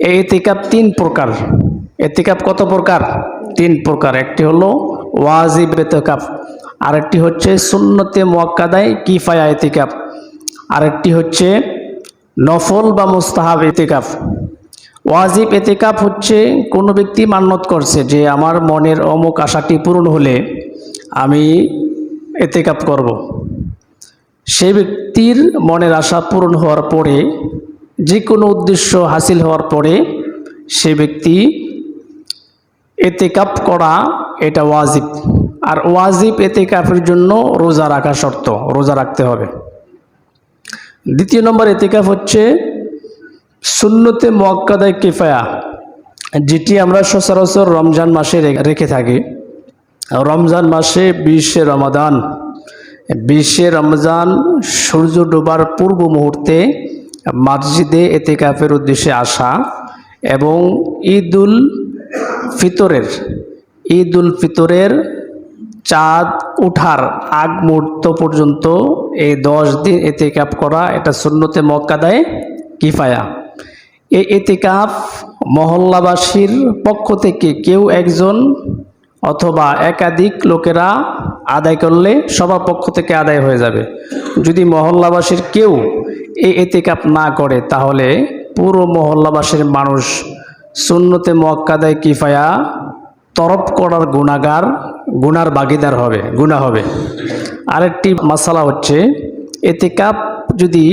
এই এতেকাপ তিন প্রকার। এতেকাপ কত প্রকার? তিন প্রকার। একটি হলো ওয়াজিব এতেকাপ আরেকটি হচ্ছে সুন্নতে মোয়াক্কাদায় কিফায়া এতেকাপ আরেকটি হচ্ছে নফল বা মুস্তাহাব এতেকাফ ওয়াজিব এতেকাফ হচ্ছে কোনো ব্যক্তি মান্যত করছে যে আমার মনের অমুক আশাটি পূরণ হলে আমি এতেকাপ করব। সেই ব্যক্তির মনের আশা পূরণ হওয়ার পরে যে কোনো উদ্দেশ্য হাসিল হওয়ার পরে সে ব্যক্তি এতেকাপ করা এটা ওয়াজিব। আর ওয়াজিব এতেকাফের জন্য রোজা রাখা শর্ত, রোজা রাখতে হবে। দ্বিতীয় নম্বর এতেকাফ হচ্ছে সুন্নতে মোয়াক্কাদায় কিফায়া, যেটি আমরা সচরাচর রমজান মাসে রেখে থাকি। রমজান মাসে বিশে রমাদান, বিশে রমজান সূর্য ডোবার পূর্ব মুহূর্তে মসজিদে এতেকাফের উদ্দেশ্যে আসা এবং ঈদুল ফিতরের ঈদুল ফিতরের চাঁদ উঠার আগ মুহূর্ত পর্যন্ত এই দশ দিন এতেকাপ করা এটা সুন্নতে মক্কাদায় কিফায়া। এই এতেকাফ মহল্লাবাসীর পক্ষ থেকে কেউ একজন অথবা একাধিক লোকেরা আদায় করলে সবার পক্ষ থেকে আদায় হয়ে যাবে। যদি মহল্লাবাসীর কেউ এই এতেকাপ না করে, তাহলে পুরো মহল্লাবাসীর মানুষ সুন্নতে মক্কাদায় কিফায়া তরফ করার গুণাগার গুনার বাগিদার হবে গুণা হবে। আরেকটি মশালা হচ্ছে এতেকাপ যদি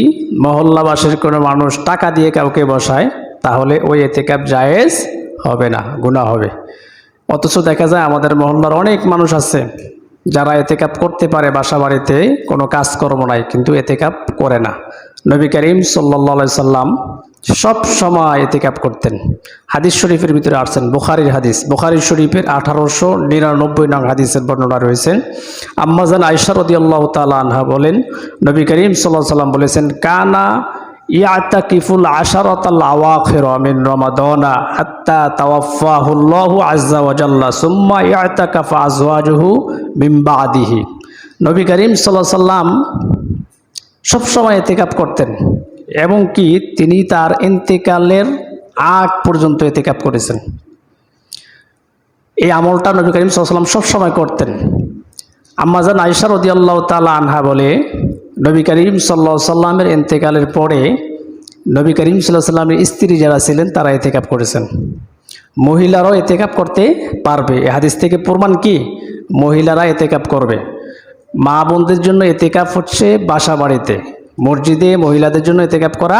মহল্লাবাসীর কোনো মানুষ টাকা দিয়ে কাউকে বসায়, তাহলে ওই এতেকাপ জায়েজ হবে না গুণা হবে। অথচ দেখা যায় আমাদের মহল্লার অনেক মানুষ আছে, যারা এতেকাপ করতে পারে বাসা বাড়িতে, কোনো কাজকর্ম নাই, কিন্তু এতেকাপ করে না। নবী করিম সাল্লা সাল্লাম সব সময় এতেকাপ করতেন। হাদিস শরীফের ভিতরে আসছেন, বুখারির হাদিস। বুখারি শরীফের আঠারোশো নিরানব্বই নং হাদিসের বর্ণনা রয়েছে। আম্মাজান আইসারদি আল্লাহ আনহা বলেন, নবী করিম সাল্লাহ সাল্লাম বলেছেন, কানা ইয়াতাকিফুল আশারাতাল আওয়াখির নবী করিম সাল্লাল্লাহু সাল্লাম সবসময় এতেকাপ করতেন। এবং কি তিনি তার ইন্তেকালের আগ পর্যন্ত এতেকাপ করেছেন। এই আমলটা নবী করিম সাল্লাম সবসময় করতেন। আম্মাজান আয়সা রদিয়াল্লাহ তালা আনহা বলে, নবী করিম সাল্লা সাল্লামের ইন্তেকালের পরে নবী করিম সাল্লাহ সাল্লামের স্ত্রী যারা ছিলেন, তারা এতেকাপ করেছেন। মহিলারাও এতেকাপ করতে পারবে। এ হাদিস থেকে প্রমাণ কি? মহিলারা এতেকাপ করবে। মা বোনদের জন্য এতেকাপ হচ্ছে বাসা বাড়িতে। মসজিদে মহিলাদের জন্য এতেকাপ করা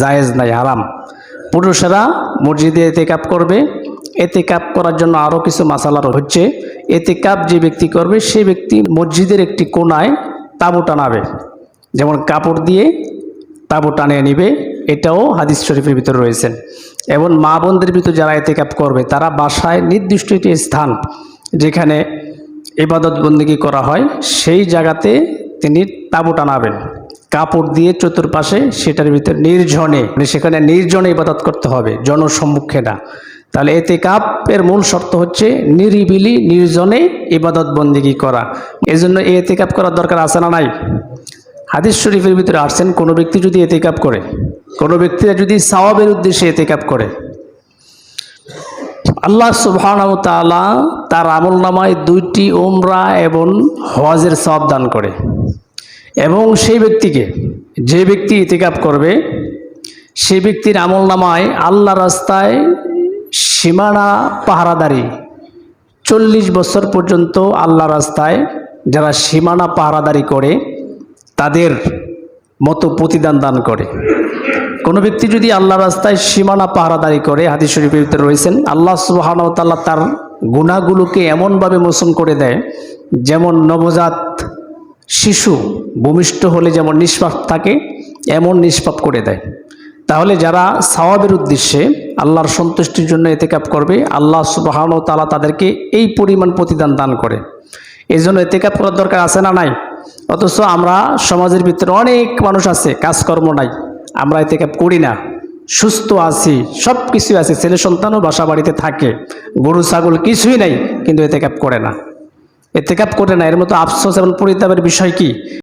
জায়েজ নাই, হারাম। পুরুষেরা মসজিদে এতেকাপ করবে, এতেকাপ করার জন্য আরও কিছু মাসালার হচ্ছে এতেকাপ যে ব্যক্তি করবে, সে ব্যক্তি মসজিদের একটি কোনায় তাঁবু টানাবে। যেমন কাপড় দিয়ে তাঁবু টানিয়ে নিবে, এটাও হাদিস শরীফের ভিতরে রয়েছেন এবং মা বোনদের ভিতর যারা এতেকাপ করবে, তারা বাসায় নির্দিষ্ট একটি স্থান যেখানে ইবাদত বন্দিগি করা হয়, সেই জায়গাতে তিনি তাঁবু টানাবেন। কাপড় দিয়ে চতুর্পাশে সেটার ভিতরে নির্জনে মানে সেখানে নির্জনে ইবাদত করতে হবে, জনসম্মুখে না। তাহলে এতে কাপের মূল শর্ত হচ্ছে নিরিবিলি নির্জনে ইবাদত বন্দিগি করা। এই জন্য এই এতে কাপ করার দরকার আছে না নাই? হাদিস শরীফের ভিতরে আসছেন, কোনো ব্যক্তি যদি এতে কাপ করে, কোনো ব্যক্তিরা যদি সাওয়াবের উদ্দেশ্যে এতে কাপ করে আল্লাহ সুবহানাহু ওয়া তার আমল নামায় দুইটি ওমরা এবং হজের সব দান করে। এবং সেই ব্যক্তিকে, যে ব্যক্তি ইতিকাপ করবে সেই ব্যক্তির আমল নামায় আল্লাহ রাস্তায় সীমানা পাহারাদারি চল্লিশ বছর পর্যন্ত আল্লাহ রাস্তায় যারা সীমানা পাহারাদারি করে, তাদের মতো প্রতিদান দান করে। কোনো ব্যক্তি যদি আল্লাহ রাস্তায় সীমানা পাহারাদারি করে, হাদিস শরীফের ভিতরে রয়েছেন, আল্লাহ সুবাহানতাল্লাহ তার গুণাগুলোকে এমনভাবে মোচন করে দেয়, যেমন নবজাত শিশু ভূমিষ্ঠ হলে যেমন নিষ্পাপ থাকে, এমন নিষ্পাপ করে দেয়। তাহলে যারা সওয়াবের উদ্দেশ্যে আল্লাহর সন্তুষ্টির জন্য এতেকাপ করবে, আল্লাহ সুবাহান তালা তাদেরকে এই পরিমাণ প্রতিদান দান করে। এই জন্য এতেকাপ করার দরকার আছে না নাই? অথচ আমরা সমাজের ভিতরে অনেক মানুষ আছে, কাজকর্ম নাই। আমরা এতে করি না। সুস্থ আছি সব কিছু আছে, ছেলে সন্তানও বাসা বাড়িতে থাকে, গরু, ছাগল কিছুই নাই, কিন্তু এতে করে না। এতে করে না, এর মতো আফসোস এবং পরিতাপের বিষয় কি?